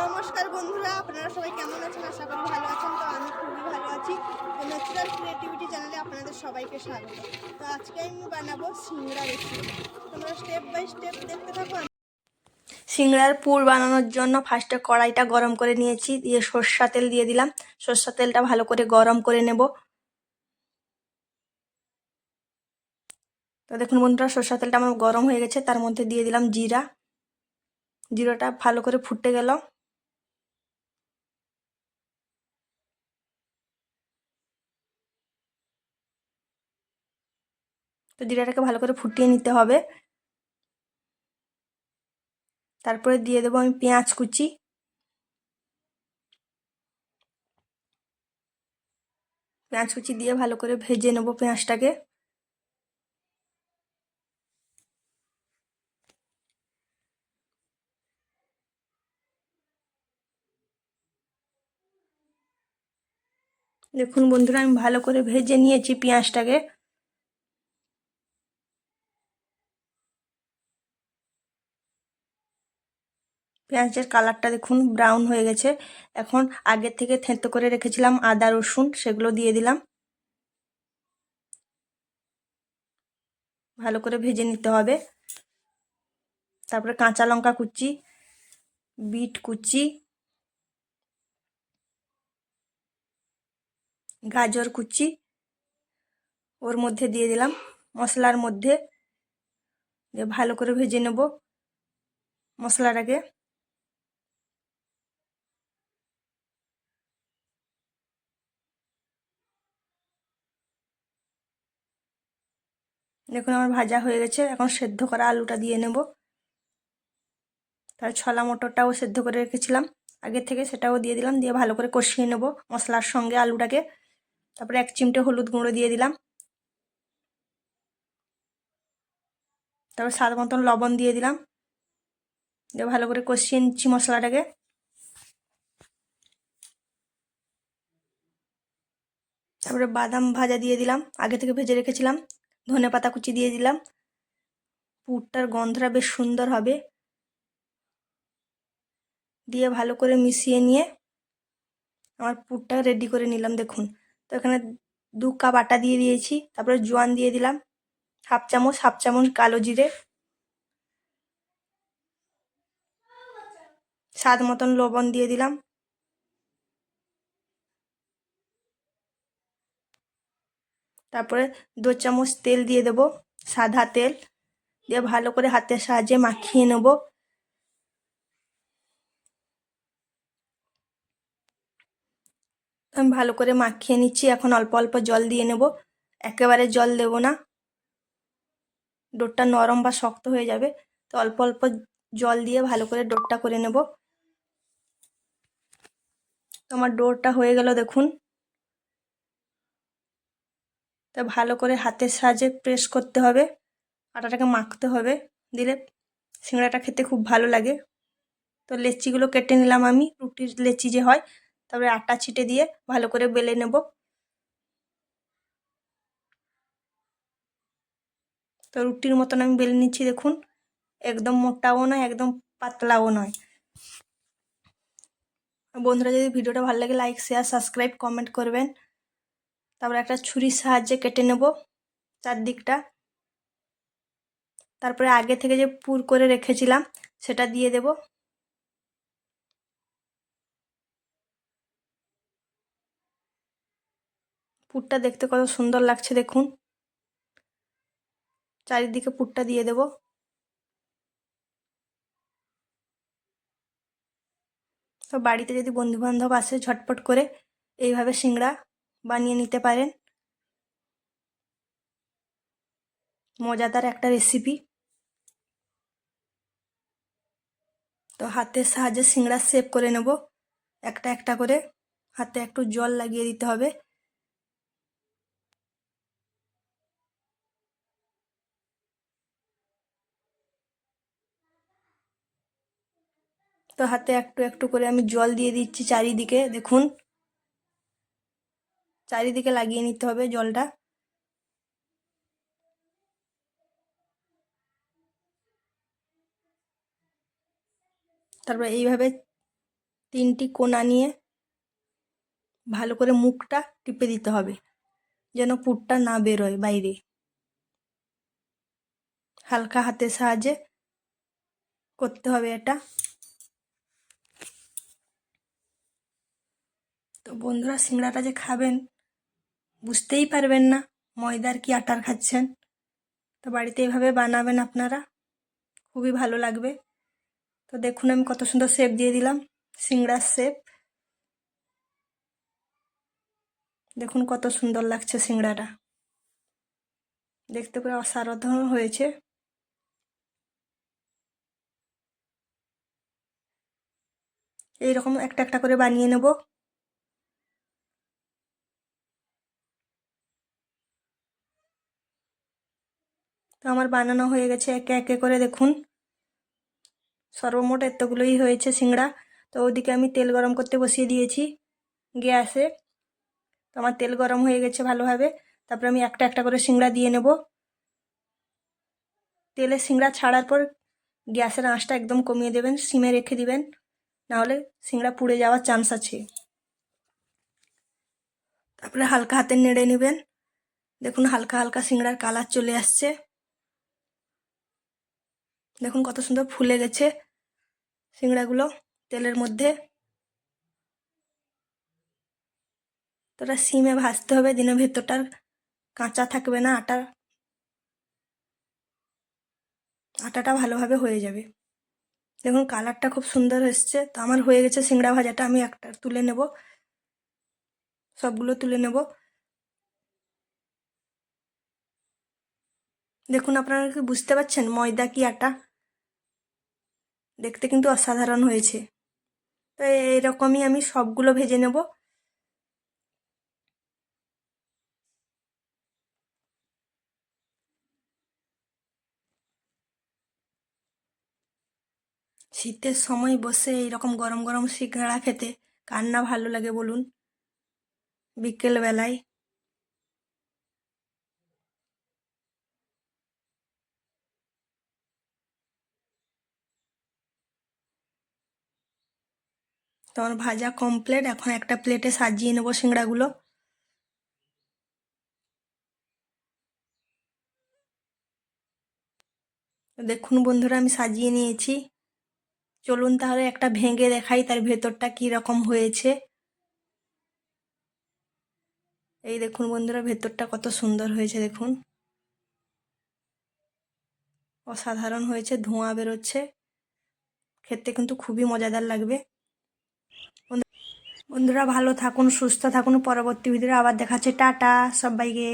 নমস্কার বন্ধুরা, আপনারা সবাই কেমন আছেন? আশা করি ভালো আছেন। তো আমি খুবই ভালো আছি। তো ন্যাচারাল ক্রিয়েটিভিটি চ্যানেলে আপনাদের সবাইকে স্বাগত। তো আজকে আমি বানাবো সিংড়া রেসিপি তোমরা স্টেপ বাই স্টেপ দেখতে থাকো। সিংড়ার পুর বানানোর জন্য ফার্স্টে কড়াইটা গরম করে নিয়েছি। দিয়ে সর্ষা তেল দিয়ে দিলাম। সর্ষা তেলটা ভালো করে গরম করে নেব। তো দেখুন বন্ধুরা, সর্ষা তেলটা আমার গরম হয়ে গেছে। তার মধ্যে দিয়ে দিলাম জিরা। জিরাটা ভালো করে ফুটে গেল। তো জিরাটাকে ভালো করে ফুটিয়ে নিতে হবে। তারপরে দিয়ে দেবো আমি পেঁয়াজ কুচি। পেঁয়াজ কুচি দিয়ে ভালো করে ভেজে নেব পেঁয়াজটাকে। দেখুন বন্ধুরা, আমি ভালো করে ভেজে নিয়েছি পেঁয়াজটাকে। পেঁয়াজের কালারটা দেখুন ব্রাউন হয়ে গেছে। এখন আগের থেকে থেঁতো করে রেখেছিলাম আদা, রসুন, সেগুলো দিয়ে দিলাম। ভালো করে ভেজে নিতে হবে। তারপরে কাঁচা লঙ্কা কুচি, বিট কুচি, গাজর কুচি, ওর মধ্যে দিয়ে দিলাম। মশলার মধ্যে ভালো করে ভেজে নেব মশলাটাকে। দেখুন আমার ভাজা হয়ে গেছে। এখন সেদ্ধ করা আলুটা দিয়ে নেব। তার ছলা মটরটাও সেদ্ধ করে রেখেছিলাম। আগে থেকে সেটাও দিয়ে দিলাম, দিয়ে ভালো করে কষিয়ে নেব মশলার সঙ্গে আলুটাকে। তারপরে এক চিমটে হলুদ গুঁড়ো দিয়ে দিলাম। তারপর স্বাদ মতন লবণ দিয়ে দিলাম। দিয়ে ভালো করে কষিয়ে নিচ্ছি মশলাটাকে। তারপরে বাদাম ভাজা দিয়ে দিলাম। আগে থেকে ভেজে রেখেছিলাম। ধনে পাতা কুচি দিয়ে দিলাম। পুরটার গন্ধটা বেশ সুন্দর হবে। দিয়ে ভালো করে মিশিয়ে নিয়ে আমার পুরটা রেডি করে নিলাম, দেখুন। তো এখানে দু কাপ আটা দিয়ে দিয়েছি, তারপরে জোয়ান দিয়ে দিলাম, হাফ চামচ হাফ চামচ কালো জিরে। স্বাদ মতন লবণ দিয়ে দিলাম। তারপরে দু চামচ তেল দিয়ে দেব, সাদা তেল। দিয়ে ভালো করে হাতের সাহায্যে মাখিয়ে নেব। আমি ভালো করে মাখিয়ে নিচ্ছি, এখন অল্প অল্প জল দিয়ে নেব। একেবারে জল দেব না। ডোরটা নরম বা শক্ত হয়ে যাবে, তো অল্প অল্প জল দিয়ে ভালো করে ডোরটা করে নেব। তোমার ডোরটা হয়ে গেল, দেখুন। তো ভালো করে হাতের সাহায্যে প্রেস করতে হবে। আটাটাকে মাখতে হবে। দিলে সিঙ্গাড়াটা খেতে খুব ভালো লাগে। তো লেচিগুলো কেটে নিলাম আমি। রুটির লেচি যে হয়, তারপরে আটা ছিটে দিয়ে ভালো করে বেলে নেব। তো রুটির মতন আমি বেলে নিচ্ছি, দেখুন। একদম মোটাও নয়, একদম পাতলাও নয়। বন্ধুরা, যদি ভিডিওটা ভালো লাগে লাইক শেয়ার সাবস্ক্রাইব কমেন্ট করবেন। তারপরে একটা ছুরির সাহায্যে কেটে নেব চারদিকটা। তারপরে আগে থেকে যে পুর করে রেখেছিলাম, সেটা দিয়ে দেব। পুরটা দেখতে কত সুন্দর লাগছে দেখুন। চারিদিকে পুরটা দিয়ে দেব। তো বাড়িতে যদি বন্ধুবান্ধব আসে ঝটপট করে, এইভাবে সিংড়া বানিয়ে নিতে পারেন। মজাদার একটা রেসিপি তো হাতের সাহায্যে সিংড়া সেভ করে নেব। একটা একটা করে। হাতে একটু জল লাগিয়ে দিতে হবে। তো হাতে একটু একটু করে আমি জল দিয়ে দিচ্ছি চারিদিকে। দেখুন। চারিদিকে লাগিয়ে নিতে হবে জলটা। তারপর এইভাবে তিনটি কোনা নিয়ে ভালো করে মুখটা টিপে দিতে হবে, যেন পুরটা না বেরোয় বাইরে। হালকা হাতের সাহায্যে করতে হবে এটা। তো বন্ধুরা সিংড়াটা যে খাবেন বুঝতেই পারবেন না ময়দার কি আটার খাচ্ছেন। তো বাড়িতে এভাবে বানাবেন আপনারা, খুবই ভালো লাগবে। তো দেখুন আমি কত সুন্দর শেপ দিয়ে দিলাম, সিংড়ার শেপ দেখুন কত সুন্দর লাগছে সিংড়াটা। দেখতে পুরো অসাধারণ হয়েছে। এইরকম একটা একটা করে বানিয়ে নেব। তো আমার বানানো হয়ে গেছে একে একে করে, দেখুন। সর্বমোট এতগুলোই হয়েছে সিংড়া। তো ওদিকে আমি তেল গরম করতে বসিয়ে দিয়েছি গ্যাসে। তো আমার তেল গরম হয়ে গেছে ভালোভাবে। তারপরে আমি একটা একটা করে সিংড়া দিয়ে নেব। তেলে সিংড়া ছাড়ার পর গ্যাসের আঁচটা একদম কমিয়ে দেবেন, সিমে রেখে দিবেন। নাহলে সিংড়া পুড়ে যাওয়ার চান্স আছে। তারপরে হালকা হাতে নেড়ে নেবেন। দেখুন হালকা হালকা সিংড়ার কালার চলে আসছে। দেখুন কত সুন্দর ফুলে গেছে সিংড়াগুলো তেলের মধ্যে। তোটা সিমে ভাজতে হবে দিনের ভেতরটার কাঁচা থাকবে না আটা আটাটা ভালোভাবে হয়ে যাবে। দেখুন কালারটা খুব সুন্দর এসছে। তো আমার হয়ে গেছে সিংড়া ভাজাটা, আমি একটা তুলে নেব। সবগুলো তুলে নেব। দেখুন আপনারা কি বুঝতে পারছেন ময়দা কি আটা? দেখতে কিন্তু অসাধারণ হয়েছে। তো এরকমই আমি সবগুলো ভেজে নেব। শীতের সময় বসে এইরকম গরম গরম সিঙ্গাড়া খেতে কার না ভালো লাগে বলুন? বিকেলবেলায় তোমার ভাজা কমপ্লিট এখন একটা প্লেটে সাজিয়ে নেব সিংড়াগুলো। দেখুন বন্ধুরা, আমি সাজিয়ে নিয়েছি। চলুন তাহলে একটা ভেঙে দেখাই তার ভেতরটা কি রকম হয়েছে। এই দেখুন বন্ধুরা, ভেতরটা কত সুন্দর হয়েছে, দেখুন। অসাধারণ হয়েছে, ধোঁয়া বেরোচ্ছে। খেতে কিন্তু খুবই মজাদার লাগবে। বন্ধুরা ভালো থাকুন সুস্থ থাকুন পরবর্তী ভিডিও আবার দেখাচ্ছে টাটা সবাইকে।